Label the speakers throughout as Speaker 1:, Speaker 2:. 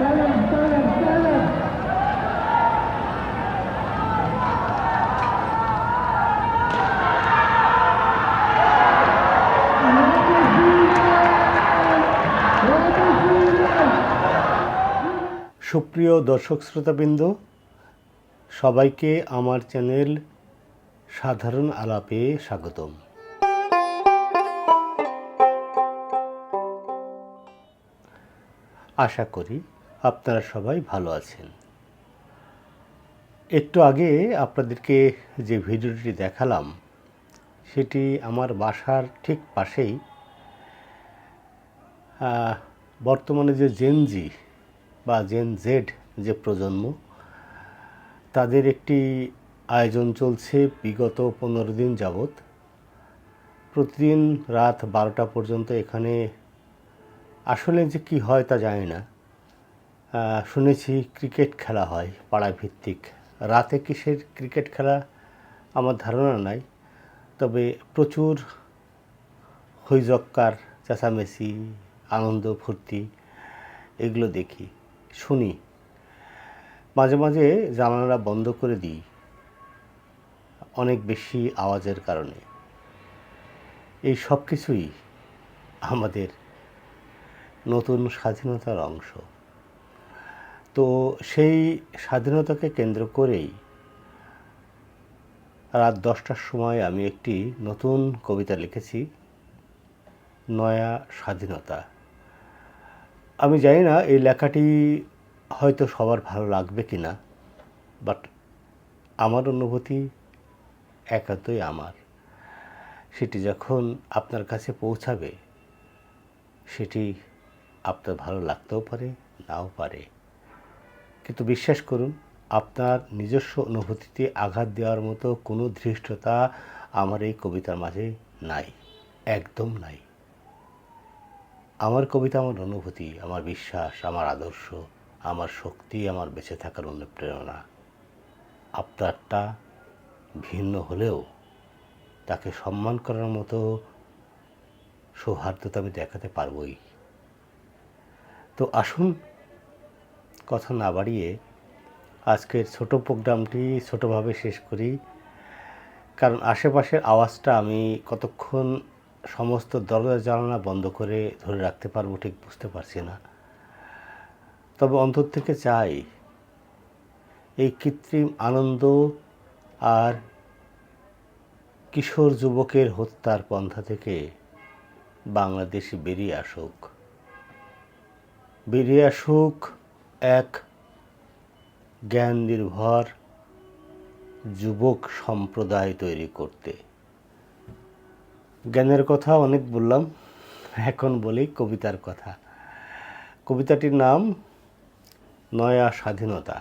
Speaker 1: সুপ্রিয় দর্শক শ্রোতাবৃন্দ সবাইকে আমার চ্যানেল সাধারণ আলাপে স্বাগতম। আশা করি আপনারা সবাই ভালো আছেন। একটু আগে আপনাদেরকে যে ভিডিওটি দেখালাম, সেটি আমার বাসার ঠিক পাশেই বর্তমানে যে জেনজি বা জেন জেড যে প্রজন্ম, তাদের একটি আয়োজন চলছে বিগত পনেরো দিন যাবৎ। প্রতিদিন রাত বারোটা পর্যন্ত এখানে আসলে যে কি হয় তা জানি না। শুনেছি ক্রিকেট খেলা হয় পাড়া ভিত্তিক রাতে কিসের ক্রিকেট খেলা? আমার ধারণা নাই। তবে প্রচুর হৈজক্কার, চেঁচামেচি, আনন্দ, ফুর্তি এগুলো দেখি, শুনি। মাঝে মাঝে জানালা বন্ধ করে দিই, অনেক বেশি আওয়াজের কারণে। এই সব কিছুই আমাদের নতুন স্বাধীনতার অংশ। তো সেই স্বাধীনতাকে কেন্দ্র করেই রাত দশটার সময় আমি একটি নতুন কবিতা লিখেছি, নয়া স্বাধীনতা। আমি জানি না এই লেখাটি হয়তো সবার ভালো লাগবে কি না বাট আমার অনুভূতি একান্তই আমার। সেটি যখন আপনার কাছে পৌঁছাবে, সেটি আপনার ভালো লাগতেও পারে, নাও পারে। কিন্তু বিশ্বাস করুন, আপনার নিজস্ব অনুভূতিতে আঘাত দেওয়ার মতো কোনো ধৃষ্টতা আমার এই কবিতার মাঝে নাই, একদম নাই। আমার কবিতা আমার অনুভূতি, আমার বিশ্বাস, আমার আদর্শ, আমার শক্তি, আমার বেঁচে থাকার অনুপ্রেরণা আপনারটা ভিন্ন হলেও তাকে সম্মান করার মতো সৌহার্দ্যতা আমি দেখাতে পারবই। তো আসুন কথা না বাড়িয়ে আজকের ছোট প্রোগ্রামটি ছোটোভাবে শেষ করি। কারণ আশেপাশের আওয়াজটা আমি কতক্ষণ সমস্ত দরজা জানালা বন্ধ করে ধরে রাখতে পারব ঠিক বুঝতে পারছি না। তবে অন্তর থেকে চাই এই কৃত্রিম আনন্দ আর কিশোর যুবকের হত্যার পন্থা থেকে বাংলাদেশ বেরিয়ে আসুক। বেরিয়ে আসুক এক জ্ঞান নির্ভর যুবক সম্প্রদায় তৈরি করতে। জ্ঞানের কথা অনেক বললাম, এখন বলি কবিতার কথা। কবিতাটির নাম নয়া স্বাধীনতা।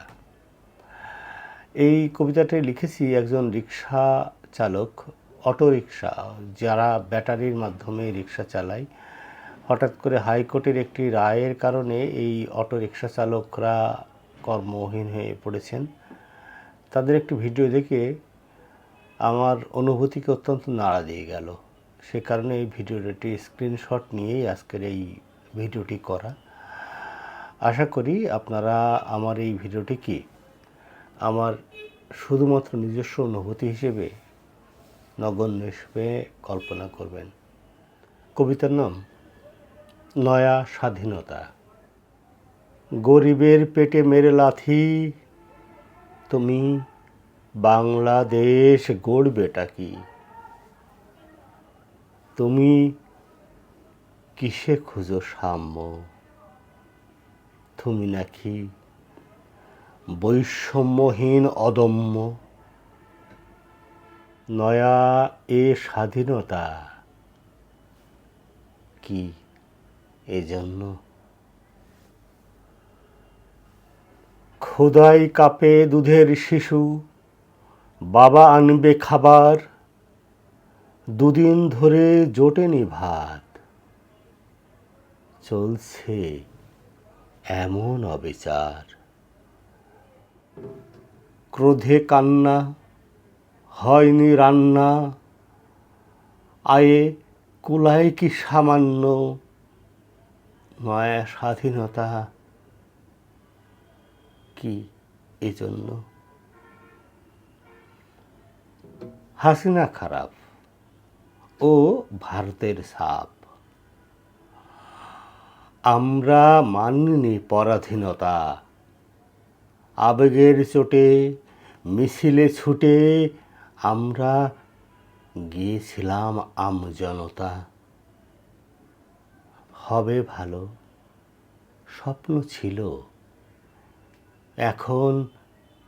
Speaker 1: এই কবিতাটি লিখেছি একজন রিক্সা চালক, অটো রিক্সা, যারা ব্যাটারির মাধ্যমে রিক্সা চালায়। হঠাৎ করে হাইকোর্টের একটি রায়ের কারণে এই অটো রিক্সা চালকরা কর্মহীন হয়ে পড়েছেন। তাদের একটি ভিডিও দেখে আমার অনুভূতিকে অত্যন্ত নাড়া দিয়ে গেল। সে কারণে এই ভিডিওটি স্ক্রিনশট নিয়েই আজকের এই ভিডিওটি করা। আশা করি আপনারা আমার এই ভিডিওটি কি আমার শুধুমাত্র নিজস্ব অনুভূতি হিসেবে নগণ্য হিসেবে কল্পনা করবেন। কবিতার নাম নয়া স্বাধীনতা। গরিবের পেটে মেরে লাথি, তুমি বাংলাদেশ গড়বেটা কি? তুমি কিসে খুঁজো সাম্য? তুমি নাকি বৈষম্যহীন অদম্য? নয়া এ স্বাধীনতা কি? এজন্য খোদাই কাপে দুধের শিশু, বাবা আনবে খাবার, দুদিন ধরে জোটেনি ভাত। চলছে এমন অবিচার। ক্রোধে কান্না, হয়নি রান্না, আয়ে কুলায় কি সামান্য নয়া স্বাধীনতা কি এজন্য? হাসিনা খারাপ ও ভারতের সাপ। আমরা মানিনি পরাধীনতা। আবেগের চোটে, মিছিলে ছুটে আমরা গিয়েছিলাম আমজনতা। হবে ভালো। স্বপ্ন ছিল। এখন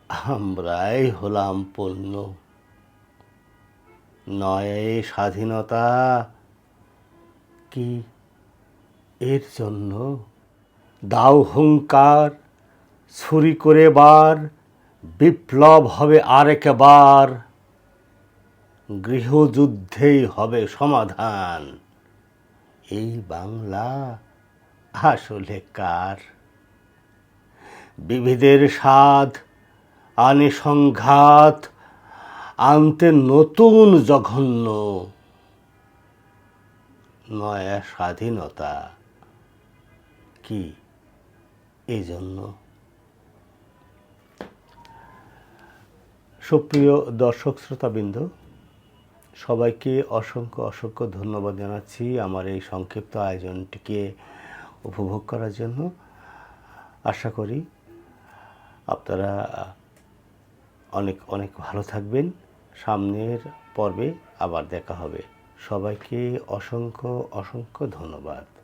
Speaker 1: আমরাই হলাম পণ্য। নয় স্বাধীনতা কি এর জন্য? দাও হুঙ্কার, ছুরি করে বার, বিপ্লব হবে আরেকবার। গৃহযুদ্ধেই হবে সমাধান। এই বাংলা আসলে কার? বিভেদের স্বাদ, আনে সংঘাত, আনতে নতুন জঘন্য। নয়া স্বাধীনতা কি এই জন্য সুপ্রিয় দর্শক, শ্রোতাবৃন্দ সবাইকে অসংখ্য অসংখ্য ধন্যবাদ জানাচ্ছি আমার এই সংক্ষিপ্ত আয়োজনটিকে উপভোগ করার জন্য। আশা করি আপনারা অনেক অনেক ভালো থাকবেন। সামনের পর্বে আবার দেখা হবে। সবাইকে অসংখ্য অসংখ্য ধন্যবাদ।